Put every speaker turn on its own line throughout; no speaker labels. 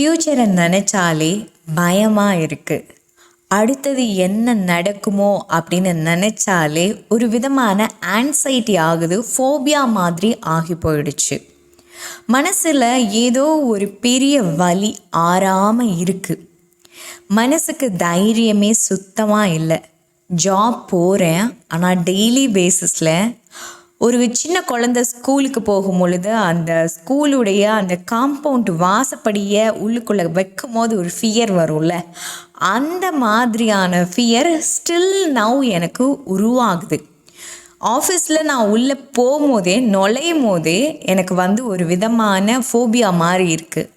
ஃப்யூச்சரை நினச்சாலே பயமாக இருக்குது அடுத்தது என்ன நடக்குமோ அப்படின்னு நினச்சாலே ஒரு விதமான ஆன்சைட்டி ஆகுது ஃபோபியா மாதிரி ஆகி போயிடுச்சு. மனசில் ஏதோ ஒரு பெரிய வலி ஆறாமல் இருக்குது மனசுக்கு தைரியமே சுத்தமாக இல்லை. ஜாப் போகிறேன் ஆனால் டெய்லி பேசிஸில் ஒரு சின்ன குழந்த ஸ்கூலுக்கு போகும் பொழுது அந்த ஸ்கூலுடைய அந்த காம்பவுண்ட் வாசப்படியை உள்ளுக்குள்ளே வைக்கும் போது ஒரு ஃபியர் வரும்ல. அந்த மாதிரியான ஃபியர் ஸ்டில் நவ் எனக்கு உருவாகுது. ஆஃபீஸில் நான் உள்ளே போகும்போதே நுழையும் போதே எனக்கு வந்து ஒரு விதமான ஃபோபியா மாதிரி இருக்குது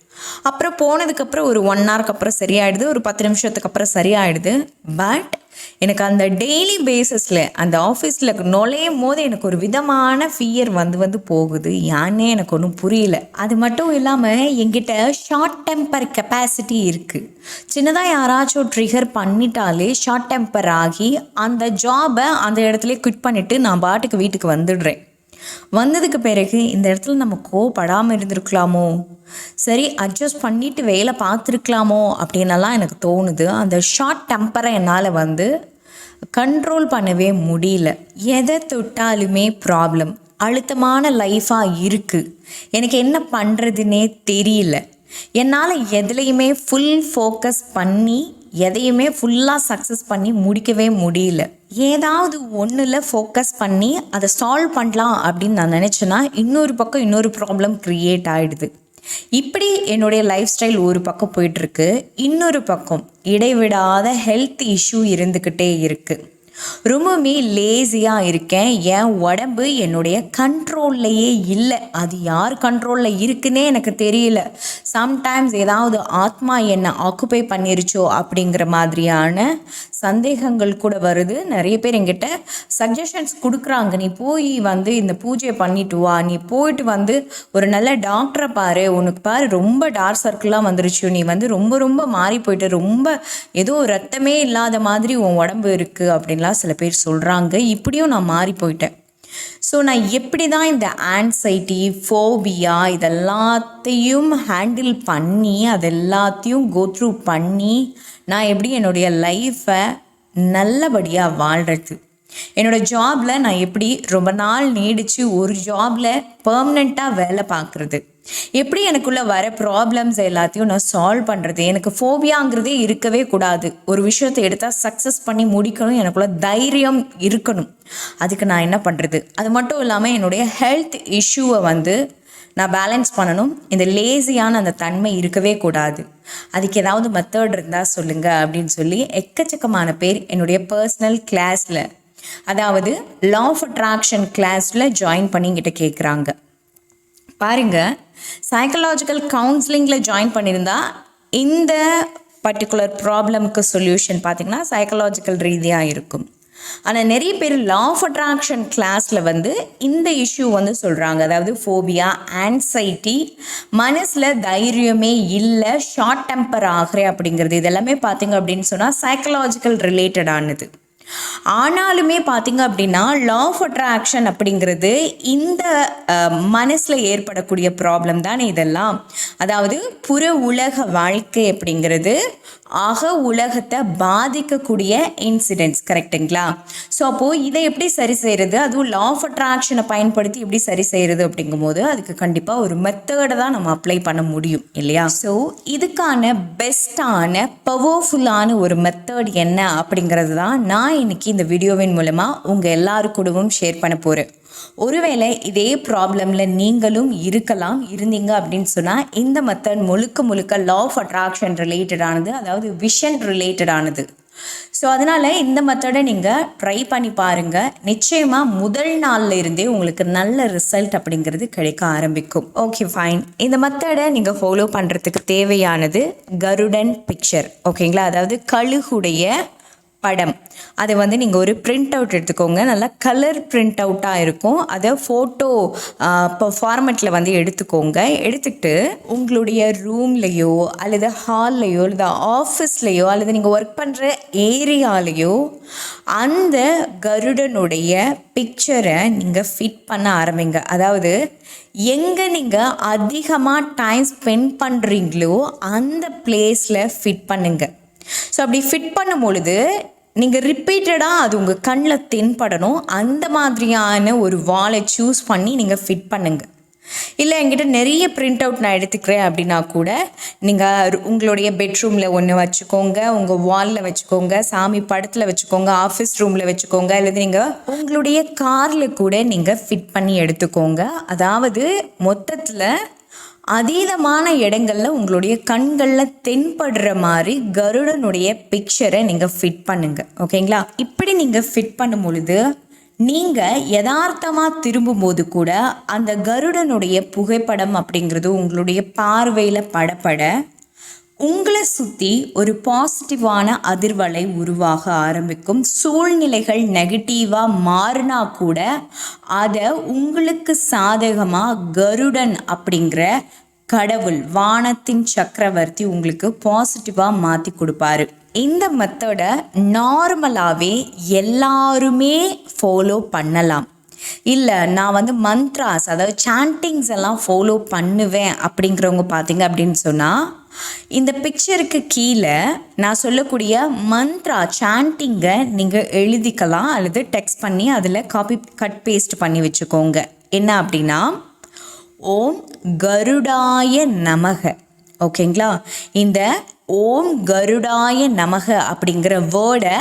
அப்புறம் போனதுக்கப்புறம் ஒரு ஒன் ஹவருக்கு அப்புறம் சரியாயிடுது ஒரு பத்து நிமிஷத்துக்கு அப்புறம் சரியாயிடுது. பட் எனக்கு அந்த டெய்லி பேசிஸில் அந்த ஆஃபீஸில் நுழையும் போது எனக்கு ஒரு விதமான ஃபியர் வந்து வந்து போகுது. யானே எனக்கு ஒன்றும் புரியல. அது மட்டும் இல்லாமல் என்கிட்ட ஷார்ட் டெம்பர் கெப்பாசிட்டி இருக்குது சின்னதாக யாராச்சும் ட்ரிகர் பண்ணிட்டாலே ஷார்ட் டெம்பர் ஆகி அந்த ஜாபை அந்த இடத்துல குவிட் பண்ணிவிட்டு நான் பாட்டுக்கு வீட்டுக்கு வந்துடுறேன். வந்ததுக்கு பிறகு இந்த இடத்துல நம்ம கோவப்படாமல் இருந்திருக்கலாமோ? சரி அட்ஜஸ்ட் பண்ணிட்டு வேலை பார்த்துருக்கலாமோ? அப்படின்னலாம் எனக்கு தோணுது. அந்த ஷார்ட் டெம்பரை என்னால் வந்து கண்ட்ரோல் பண்ணவே முடியல. எதை தொட்டாலுமே ப்ராப்ளம் அழுத்தமான லைஃபாக இருக்குது எனக்கு என்ன பண்ணுறதுனே தெரியல. என்னால் எதுலேயுமே ஃபுல் ஃபோக்கஸ் பண்ணி எதையுமே ஃபுல்லாக சக்ஸஸ் பண்ணி முடிக்கவே முடியல. ஏதாவது ஒன்றில் ஃபோக்கஸ் பண்ணி அதை சால்வ் பண்ணலாம் அப்படின்னு நான் நினச்சேன்னா இன்னொரு பக்கம் இன்னொரு ப்ராப்ளம் க்ரியேட் ஆகிடுது இப்படி என்னுடைய லைஃப் ஸ்டைல் ஒரு பக்கம் போயிட்டுருக்கு இன்னொரு பக்கம் இடைவிடாத ஹெல்த் இஷ்யூ இருந்துக்கிட்டே இருக்குது ரொம்பவுமே லேசியாக இருக்கேன். என் உடம்பு என்னுடைய கண்ட்ரோல்லையே இல்லை. அது யார் கண்ட்ரோலில் இருக்குன்னே எனக்கு தெரியல. சம்டைம்ஸ் ஏதாவது ஆத்மா என்னை ஆக்குப்பை பண்ணிருச்சோ அப்படிங்கிற மாதிரியான சந்தேகங்கள் கூட வருது. நிறைய பேர் எங்கிட்ட சஜஷன்ஸ் கொடுக்குறாங்க. நீ போய் வந்து இந்த பூஜையை பண்ணிட்டு வா. நீ போயிட்டு வந்து ஒரு நல்ல டாக்டரை பாரு. உனக்கு பாரு ரொம்ப டார்க் சர்க்கிளாக வந்துருச்சு. நீ வந்து ரொம்ப ரொம்ப மாறி போயிட்டு. ரொம்ப ஏதோ ரத்தமே இல்லாத மாதிரி உன் உடம்பு இருக்குது அப்படின்னு அப்படின்லாம் சில பேர் சொல்கிறாங்க இப்படியும் நான் மாறி போயிட்டேன். ஸோ நான் எப்படி தான் இந்த ஆன்சைட்டி ஃபோபியா இதெல்லாத்தையும் ஹேண்டில் பண்ணி அது எல்லாத்தையும் கோத்ரூ பண்ணி நான் எப்படி என்னுடைய லைஃப்பை நல்லபடியாக வாழ்கிறது என்னோடய ஜாபில் நான் எப்படி ரொம்ப நாள் நீடித்து ஒரு ஜாபில் பர்மனெண்ட்டாக வேலை பார்க்குறது? எப்படி எனக்குள்ளே வர ப்ராப்ளம்ஸ் எல்லாத்தையும் நான் சால்வ் பண்ணுறது எனக்கு ஃபோபியாங்கிறதே இருக்கவே கூடாது. ஒரு விஷயத்தை எடுத்தால் சக்ஸஸ் பண்ணி முடிக்கணும். எனக்குள்ள தைரியம் இருக்கணும். அதுக்கு நான் என்ன பண்ணுறது அது மட்டும் இல்லாமல் என்னுடைய ஹெல்த் இஷ்யூவை வந்து நான் பேலன்ஸ் பண்ணணும். இந்த லேசியான அந்த தன்மை இருக்கவே கூடாது. அதுக்கு ஏதாவது மெத்தட் இருந்தால் சொல்லுங்கள் அப்படின்னு சொல்லி எக்கச்சக்கமான பேர் என்னுடைய பர்சனல் கிளாஸில் அதாவது லா ஆஃப் அட்ராக்ஷன் கிளாஸில் ஜாயின் பண்ணிக்கிட்ட கேட்குறாங்க பாருங்கள் சைக்கலாஜிக்கல் கவுன்சிலிங்கில் ஜாயின் பண்ணியிருந்தா இந்த பர்டிகுலர் ப்ராப்ளம்க்கு சொல்யூஷன் பார்த்திங்கன்னா சைக்கலாஜிக்கல் ரீதியாக இருக்கும். ஆனால் நிறைய பேர் லா ஆஃப் அட்ராக்ஷன் கிளாஸில் வந்து இந்த இஷ்யூ வந்து சொல்கிறாங்க அதாவது ஃபோபியா ஆன்சைட்டி மனசில் தைரியமே இல்லை ஷார்ட் டெம்பர் ஆகிறேன் அப்படிங்கிறது. இதெல்லாமே பார்த்தீங்க அப்படின்னு சொன்னால் சைக்கலாஜிக்கல் ரிலேட்டடானது ஆனாலுமே பார்த்தீங்க அப்படின்னா லா ஆஃப் அட்ராக்ஷன் அப்படிங்கிறது இந்த மனசில் ஏற்படக்கூடிய ப்ராப்ளம் தானே இதெல்லாம். அதாவது புற உலக வாழ்க்கை அப்படிங்கிறது அக உலகத்தை பாதிக்கக்கூடிய இன்சிடென்ட்ஸ் கரெக்டுங்களா ஸோ அப்போது இதை எப்படி சரி செய்கிறது அதுவும் லா ஆஃப் அட்ராக்ஷனை பயன்படுத்தி எப்படி சரி செய்கிறது அப்படிங்கும்போது அதுக்கு கண்டிப்பாக ஒரு மெத்தடை தான் நம்ம அப்ளை பண்ண முடியும் இல்லையா? ஸோ இதுக்கான பெஸ்ட்டான பவர்ஃபுல்லான ஒரு மெத்தட் என்ன அப்படிங்கிறது தான் நான் இன்னைக்கு இந்த வீடியோவின் மூலமாக உங்கள் எல்லாரு கூடவும் ஷேர் பண்ண போகிறேன் ஒருவேளை இதே ப்ராப்ளமில் நீங்களும் இருக்கலாம் இருந்தீங்க அப்படின்னு சொன்னால் இந்த மெத்தட் முழுக்க முழுக்க லா ஆஃப் அட்ராக்ஷன் ரிலேட்டடானது அதாவது விஷன் ரிலேட்டடானது ஸோ அதனால் இந்த மெத்தடை நீங்கள் ட்ரை பண்ணி பாருங்கள் நிச்சயமாக முதல் நாளில் இருந்தே உங்களுக்கு நல்ல ரிசல்ட் அப்படிங்கிறது கிடைக்க ஆரம்பிக்கும். ஓகே ஃபைன் இந்த மெத்தடை நீங்கள் ஃபாலோ பண்ணுறதுக்கு தேவையானது கருடன் பிக்சர் ஓகேங்களா அதாவது கழுகுடைய படம். அதை வந்து நீங்கள் ஒரு பிரிண்ட் அவுட் எடுத்துக்கோங்க. நல்லா கலர் பிரிண்ட் அவுட்டாக இருக்கும். அதை ஃபோட்டோ இப்போ ஃபார்மெட்டில் வந்து எடுத்துக்கோங்க. எடுத்துக்கிட்டு உங்களுடைய ரூம்லேயோ அல்லது ஹால்லையோ அல்லது ஆஃபீஸ்லேயோ அல்லது நீங்கள் ஒர்க் பண்ணுற ஏரியாலேயோ அந்த கருடனுடைய பிக்சரை நீங்கள் ஃபிட் பண்ண ஆரம்பிங்க. அதாவது எங்கே நீங்கள் அதிகமாக டைம் ஸ்பெண்ட் பண்ணுறீங்களோ அந்த பிளேஸில் ஃபிட் பண்ணுங்கள் ஸோ அப்படி ஃபிட் பண்ணும் பொழுது நீங்கள் ரிப்பீட்டடாக அது உங்கள் கண்ணில் தென்படணும். அந்த மாதிரியான ஒரு வாலை சூஸ் பண்ணி நீங்கள் ஃபிட் பண்ணுங்கள் இல்லை என்கிட்ட நிறைய பிரிண்ட் அவுட் நான் எடுத்துக்கிறேன் அப்படின்னா கூட நீங்கள் உங்களுடைய பெட்ரூமில் ஒன்று வச்சுக்கோங்க உங்கள் வாலில் வச்சுக்கோங்க சாமி படத்தில் வச்சுக்கோங்க ஆஃபீஸ் ரூமில் வச்சுக்கோங்க அல்லது நீங்கள் உங்களுடைய காரில் கூட நீங்கள் ஃபிட் பண்ணி எடுத்துக்கோங்க. அதாவது மொத்தத்தில் அதீதமான இடங்கள்ல உங்களுடைய கண்களில் தென்படுற மாதிரி கருடனுடைய பிக்சரை நீங்கள் ஃபிட் பண்ணுங்கள் ஓகேங்களா? இப்படி நீங்கள் ஃபிட் பண்ணும் பொழுது நீங்கள் யதார்த்தமாக திரும்பும்போது கூட அந்த கருடனுடைய புகைப்படம் அப்படிங்கிறது உங்களுடைய பார்வையில் படப்பட உங்களை சுற்றி ஒரு பாசிட்டிவான அதிர்வலை உருவாக ஆரம்பிக்கும். சூழ்நிலைகள் நெகட்டிவாக மாறினா கூட அதை உங்களுக்கு சாதகமாக கருடன் அப்படிங்கிற கடவுள் வானத்தின் சக்கரவர்த்தி உங்களுக்கு பாசிட்டிவாக மாற்றி கொடுப்பாரு. இந்த மெத்தடை நார்மலாகவே எல்லாருமே ஃபாலோ பண்ணலாம். இல்லை நான் வந்து மந்த்ராஸ் அதாவது சாண்டிங்ஸ் எல்லாம் ஃபாலோ பண்ணுவேன் அப்படிங்கிறவங்க பார்த்தீங்க அப்படின்னு சொன்னால் இந்த பிக்சருக்கு கீழே நான் சொல்லக்கூடிய மந்த்ரா சாண்டிங்கை நீங்கள் எழுதிக்கலாம் அல்லது டெக்ஸ்ட் பண்ணி அதில் காப்பி கட் பேஸ்ட் பண்ணி வச்சுக்கோங்க. என்ன அப்படின்னா ஓம் கருடாய நமக. ஓகேங்களா இந்த ஓம் கருடாய நமக அப்படிங்கிற வேர்டை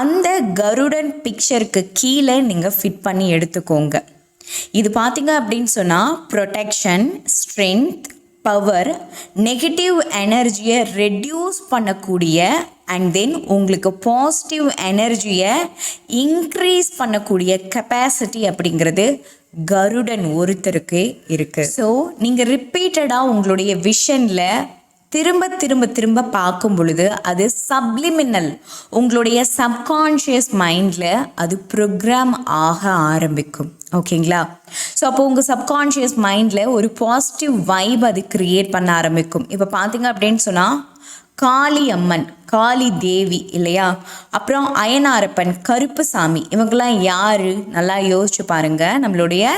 அந்த கருடன் பிக்சருக்கு கீழே நீங்கள் ஃபிட் பண்ணி எடுத்துக்கோங்க. இது பார்த்தீங்க அப்படின்னு சொன்னால் ப்ரொடெக்ஷன் ஸ்ட்ரென்த் பவர் நெகட்டிவ் எனர்ஜியை ரெடியூஸ் பண்ணக்கூடிய அண்ட் தென் உங்களுக்கு பாசிட்டிவ் எனர்ஜியை இன்க்ரீஸ் பண்ணக்கூடிய கெப்பாசிட்டி அப்படிங்கிறது கருடன் ஒருத்தருக்கு இருக்குது ஸோ நீங்கள் ரிப்பீட்டடாக உங்களுடைய விஷனில் திரும்ப திரும்ப திரும்ப பார்க்கும் பொழுது அது சப்ளிமினல் உங்களுடைய சப்கான்ஷியஸ் மைண்டில் அது ப்ரோக்ராம் ஆக ஆரம்பிக்கும். ஓகேங்களா? ஸோ அப்போ உங்கள் சப்கான்ஷியஸ் மைண்டில் ஒரு பாசிட்டிவ் வைப் அது க்ரியேட் பண்ண ஆரம்பிக்கும். இப்போ பார்த்தீங்க அப்படின்னு சொன்னால் காளி அம்மன் காளி தேவி இல்லையா? அப்புறம் அயனாரப்பன் கருப்புசாமி. இவங்கெல்லாம் யார்? நல்லா யோசிச்சு பாருங்க. நம்மளுடைய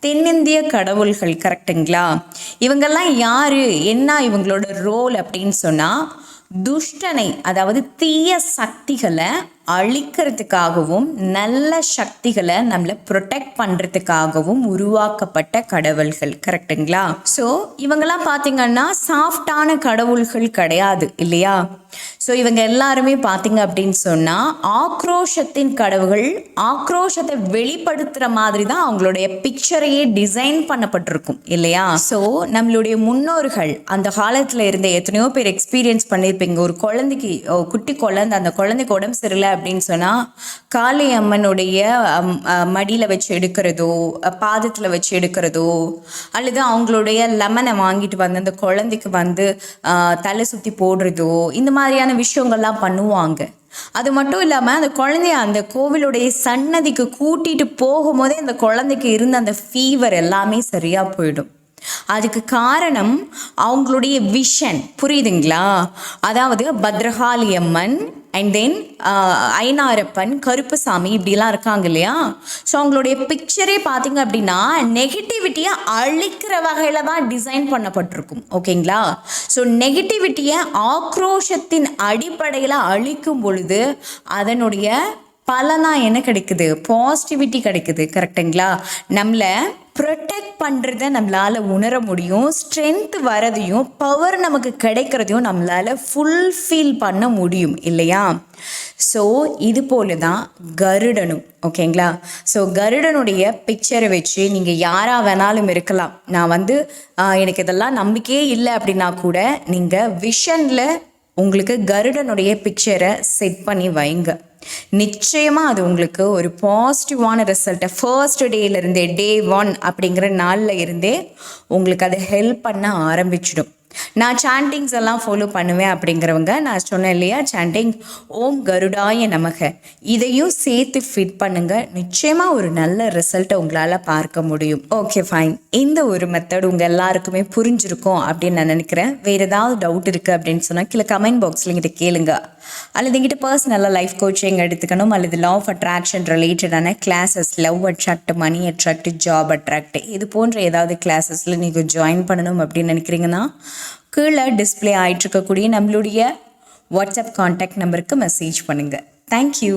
தென்னிந்திய கடவுள்கள் கரெக்டுங்களா இவங்கெல்லாம் யார்? என்ன இவங்களோட ரோல் அப்படின்னு சொன்னால் துஷ்டனை அதாவது தீய சக்திகளை அழிக்கிறதுக்காகவும் நல்ல சக்திகளை நம்மளை ப்ரொடெக்ட் பண்ணுறதுக்காகவும் உருவாக்கப்பட்ட கடவுள்கள். கரெக்டுங்களா ஸோ இவங்கெல்லாம் பார்த்தீங்கன்னா சாஃப்டான கடவுள்கள் கிடையாது இல்லையா? ஸோ இவங்க எல்லாருமே பார்த்தீங்க அப்படின்னு சொன்னால் ஆக்ரோஷத்தின் கடவுள் ஆக்ரோஷத்தை வெளிப்படுத்துகிற மாதிரி தான் அவங்களுடைய பிக்சரையே டிசைன் பண்ணப்பட்டிருக்கும் இல்லையா? ஸோ நம்மளுடைய முன்னோர்கள் அந்த காலத்தில் இருந்த எத்தனையோ பேர் எக்ஸ்பீரியன்ஸ் பண்ணியிருப்பீங்க ஒரு குழந்தைக்கு ஓ, குட்டி குழந்தை அந்த குழந்தைக்கு உடம்பு சரியில்லை அப்படின்னு சொன்னால் காளி அம்மனுடைய மடியில் வச்சு எடுக்கிறதோ பாதத்தில் வச்சு எடுக்கிறதோ அல்லது அவங்களுடைய லெமனை வாங்கிட்டு வந்து அந்த குழந்தைக்கு வந்து தலை சுற்றி போடுறதோ இந்த மாதிரியான விஷயங்கள்லாம் பண்ணுவாங்க. அது மட்டும் இல்லாமல் அந்த குழந்தைய அந்த கோவிலுடைய சன்னதிக்கு கூட்டிட்டு போகும்போதே அந்த குழந்தைக்கு இருந்த அந்த ஃபீவர் எல்லாமே சரியாக போயிடும். அதுக்கு காரணம் அவங்களுடைய விஷன் புரியுதுங்களா? அதாவது Bhadrakali Amman and then uh, ஐநாரப்பன் Karuppusamy இப்படிலாம் இருக்காங்க இல்லையா? ஸோ அவங்களுடைய பிக்சரே பார்த்தீங்க அப்படின்னா நெகட்டிவிட்டியை அழிக்கிற வகையில் தான் டிசைன் பண்ணப்பட்டிருக்கும். ஓகேங்களா? ஸோ நெகட்டிவிட்டியை ஆக்ரோஷத்தின் அடிப்படையில் அழிக்கும் பொழுது அதனுடைய பலனா என்ன கிடைக்குது? பாசிட்டிவிட்டி கிடைக்குது கரெக்டுங்களா நம்மளை ப்ரொடெக்ட் பண்ணுறத நம்மளால் உணர முடியும் ஸ்ட்ரென்த் வரதையும் பவர் நமக்கு கிடைக்கிறதையும் நம்மளால் ஃபுல்ஃபில் பண்ண முடியும் இல்லையா? ஸோ இது போல தான் கருடனும் ஓகேங்களா ஸோ கருடனுடைய பிக்சரை வச்சு நீங்கள் யாராக வேணாலும் இருக்கலாம். நான் வந்து எனக்கு இதெல்லாம் நம்பிக்கையே இல்லை அப்படின்னா கூட நீங்கள் விஷனில் உங்களுக்கு கருடனுடைய பிக்சரை செட் பண்ணி வைங்க. நிச்சயமாக அது உங்களுக்கு ஒரு பாசிட்டிவான ரிசல்ட்டை ஃபர்ஸ்ட் டேலேருந்தே டே ஒன் அப்படிங்கிற நாளில் இருந்தே உங்களுக்கு அது ஹெல்ப் பண்ண ஆரம்பிச்சிடும். நான் சாண்டிங்ஸ் எல்லாம் ஃபாலோ பண்ணுவேன் அப்படிங்கிறவங்க நான் சொன்னேன் இல்லையா சாண்டிங் ஓம் கருடாய நமக. இதையும் சேர்த்து ஃபிட் பண்ணுங்க. நிச்சயமாக ஒரு நல்ல ரிசல்ட்டை உங்களால் பார்க்க முடியும். ஓகே ஃபைன் இந்த ஒரு மெத்தட் உங்கள் எல்லாருக்குமே புரிஞ்சிருக்கும் அப்படின்னு நான் நினைக்கிறேன். வேறு ஏதாவது டவுட் இருக்குது அப்படின்னு சொன்னால் கீழே கமெண்ட் பாக்ஸில் எங்கிட்ட கேளுங்க. அல்லது எங்கிட்ட பர்சனலாக லைஃப் கோச்சிங் எடுத்துக்கணும் அல்லது லா ஆஃப் அட்ராக்ஷன் ரிலேட்டடான classes love attract money attract job attract இது போன்ற ஏதாவது கிளாஸஸில் நீங்கள் ஜாயின் பண்ணணும் அப்படின்னு நினைக்கிறீங்கன்னா கீழே டிஸ்பிளே ஆகிட்டு இருக்கக்கூடிய நம்மளுடைய வாட்ஸ்அப் காண்டாக்ட் நம்பருக்கு மெசேஜ் பண்ணுங்கள் தேங்க்யூ